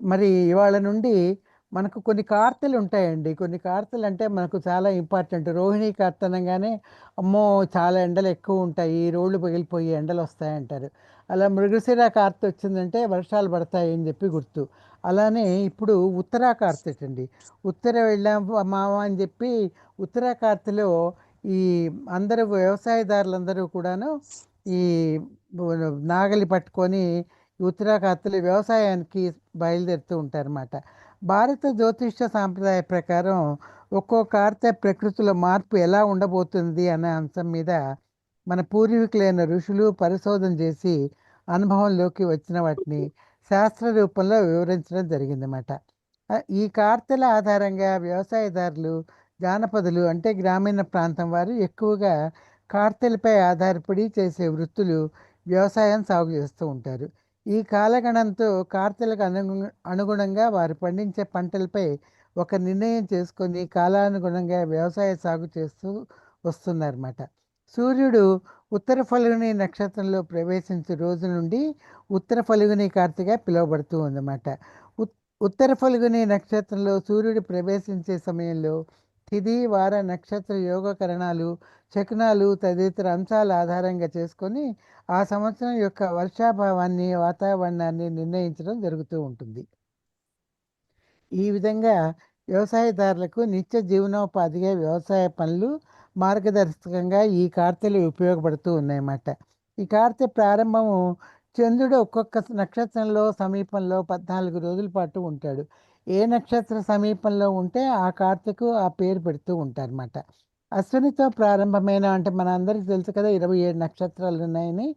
మరి ఇవాళ నుండి మనకు కొన్ని కార్తెలు ఉంటాయండి. కొన్ని కార్తెలు అంటే మనకు చాలా ఇంపార్టెంట్. రోహిణి కార్తనంగానే అనగానే అమ్మో చాలా ఎండలు ఎక్కువ ఉంటాయి. రోడ్లు పగిలిపోయి ఎండలు వస్తాయంటారు. అలా మృగశిర కార్తె వచ్చిందంటే వర్షాలు పడతాయి అని చెప్పి గుర్తు. అలానే ఇప్పుడు ఉత్తరా కార్తెట్ అండి. ఉత్తర వెళ్ళాం మామ అని చెప్పి ఉత్తరా కార్తెలో ఈ అందరూ వ్యవసాయదారులందరూ కూడాను ఈ నాగలి పట్టుకొని ఉత్తరా వ్యవసాయానికి బయలుదేరుతూ ఉంటారన్నమాట. భారత జ్యోతిష్య సాంప్రదాయ ప్రకారం ఒక్కో కార్త ప్రకృతిలో మార్పు ఎలా ఉండబోతుంది అనే అంశం మీద మన పూర్వీకులైన ఋషులు పరిశోధన చేసి అనుభవంలోకి వచ్చిన వాటిని శాస్త్ర రూపంలో వివరించడం జరిగిందన్నమాట. ఈ కార్తెల ఆధారంగా వ్యవసాయదారులు జానపదులు అంటే గ్రామీణ ప్రాంతం వారు ఎక్కువగా కార్తెలపై ఆధారపడి చేసే వృత్తులు వ్యవసాయం సాగు చేస్తూ ఉంటారు. ఈ కాలగణంతో కార్తెలకు అనుగు అనుగుణంగా వారు పండించే పంటలపై ఒక నిర్ణయం చేసుకొని కాలానుగుణంగా వ్యవసాయ సాగు చేస్తూ వస్తున్నారన్నమాట. సూర్యుడు ఉత్తర ఫలుగుని నక్షత్రంలో ప్రవేశించే రోజు నుండి ఉత్తర ఫలుగుని కార్తెగా పిలువబడుతూ ఉందన్నమాట. ఉత్తర ఫలుగుని నక్షత్రంలో సూర్యుడు ప్రవేశించే సమయంలో తిది వార నక్షత్ర యోగకరణాలు శకునాలు తదితర అంశాల ఆధారంగా చేసుకొని ఆ సంవత్సరం యొక్క వర్షాభావాన్ని వాతావరణాన్ని నిర్ణయించడం జరుగుతూ ఉంటుంది. ఈ విధంగా వ్యవసాయదారులకు నిత్య జీవనోపాధిగా వ్యవసాయ పనులు మార్గదర్శకంగా ఈ కార్తెలు ఉపయోగపడుతూ ఉన్నాయన్నమాట. ఈ కార్తె ప్రారంభము చంద్రుడు ఒక్కొక్క నక్షత్రంలో సమీపంలో పద్నాలుగు రోజుల పాటు ఉంటాడు. ఏ నక్షత్ర సమీపంలో ఉంటే ఆ కార్తీకు ఆ పేరు పెడుతూ ఉంటారన్నమాట. అశ్వినితో ప్రారంభమైన అంటే మన అందరికీ తెలుసు కదా ఇరవై ఏడు నక్షత్రాలు ఉన్నాయని.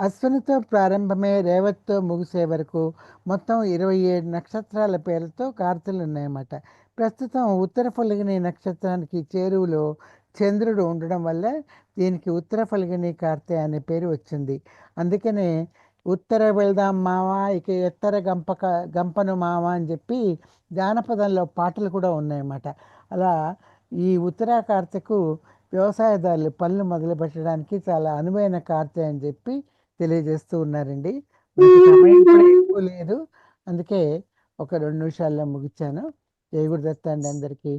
అశ్వనితో ప్రారంభమే రేవతితో ముగిసే వరకు మొత్తం ఇరవై ఏడు నక్షత్రాల పేర్లతో కార్తెలు ఉన్నాయన్నమాట. ప్రస్తుతం ఉత్తర ఫలిగిని నక్షత్రానికి చేరువులో చంద్రుడు ఉండడం వల్ల దీనికి ఉత్తర ఫలిగిని కార్తె అనే పేరు వచ్చింది. అందుకనే ఉత్తర వెళ్దాం మామ ఇక ఎత్తర గంపక గంపను మామ అని చెప్పి జానపదంలో పాటలు కూడా ఉన్నాయన్నమాట. అలా ఈ ఉత్తరా కార్తెకు వ్యవసాయదారులు పనులు మొదలు పెట్టడానికి చాలా అనువైన కార్తె అని చెప్పి తెలియజేస్తూ ఉన్నారండి. సమయం కూడా ఎక్కువ లేదు. అందుకే ఒక రెండు నిమిషాల్లో ముగించాను జయ గురుదత్త అండి అందరికీ.